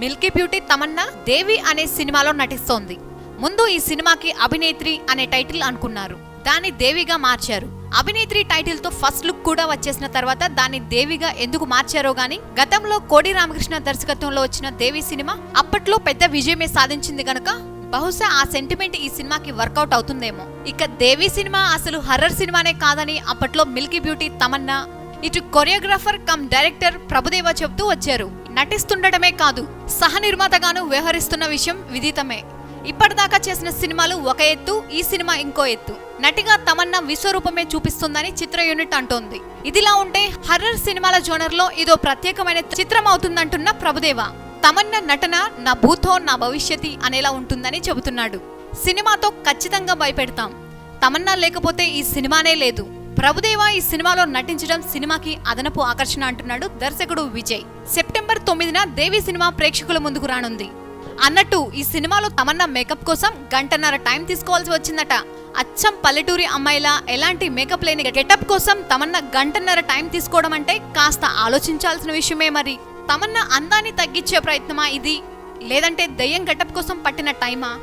Milky beauty Tamannaah దేవి అనే సినిమాలో నటిస్తోంది. ముందు ఈ సినిమాకి అభినేత్రి అనే టైటిల్ అనుకున్నారు. దాన్ని దేవిగా మార్చారు. అభినేత్రి టైటిల్తో ఫస్ట్ లుక్ కూడా వచ్చేసిన తర్వాత దాన్ని దేవిగా ఎందుకు మార్చారో గాని గతంలో కోడి రామకృష్ణ దర్శకత్వంలో వచ్చిన దేవి సినిమా అప్పట్లో పెద్ద విజయమే సాధించింది గనుక బహుశా ఆ సెంటిమెంట్ ఈ సినిమాకి వర్కౌట్ అవుతుందేమో. ఇక దేవి సినిమా అసలు హర్రర్ సినిమానే కాదని అప్పట్లో మిల్కీ బ్యూటీ తమన్నా ఇటు కొరియోగ్రాఫర్ కమ్ డైరెక్టర్ ప్రభుదేవ చెబుతూ వచ్చారు. నటిస్తుండటమే కాదు సహ నిర్మాతగాను వ్యవహరిస్తున్న విషయం విదితమే. ఇప్పటిదాకా చేసిన సినిమాలు ఒక ఎత్తు ఈ సినిమా ఇంకో ఎత్తు. నటిగా తమన్నా విశ్వరూపమే చూపిస్తుందని చిత్ర యూనిట్ అంటోంది. ఇదిలా ఉంటే హర్రర్ సినిమాల జోనర్లో ఇదో ప్రత్యేకమైన చిత్రం అవుతుందంటున్న ప్రభుదేవ. తమన్నా నటన నా భూతో నా భవిష్యతి అనేలా ఉంటుందని చెబుతున్నాడు. సినిమాతో ఖచ్చితంగా భయపెడతాం. తమన్నా లేకపోతే ఈ సినిమానే లేదు. ప్రభుదేవ ఈ సినిమాలో నటించడం సినిమాకి అదనపు ఆకర్షణ అంటున్నాడు దర్శకుడు విజయ్. సెప్టెంబర్ తొమ్మిదిన దేవి సినిమా ప్రేక్షకుల ముందుకు రానుంది. అన్నట్టు ఈ సినిమాలో తమన్నా మేకప్ కోసం గంటన్నర టైం తీసుకోవాల్సి వచ్చిందట. అచ్చం పల్లెటూరి అమ్మాయిలా ఎలాంటి మేకప్ లేని గెటప్ కోసం తమన్నా గంటన్నర టైం తీసుకోవడం అంటే కాస్త ఆలోచించాల్సిన విషయమే మరి. తమన్నా అందాన్ని తగ్గించే ప్రయత్నమా ఇది? లేదంటే దయ్యం గెటప్ కోసం పట్టిన టైమా?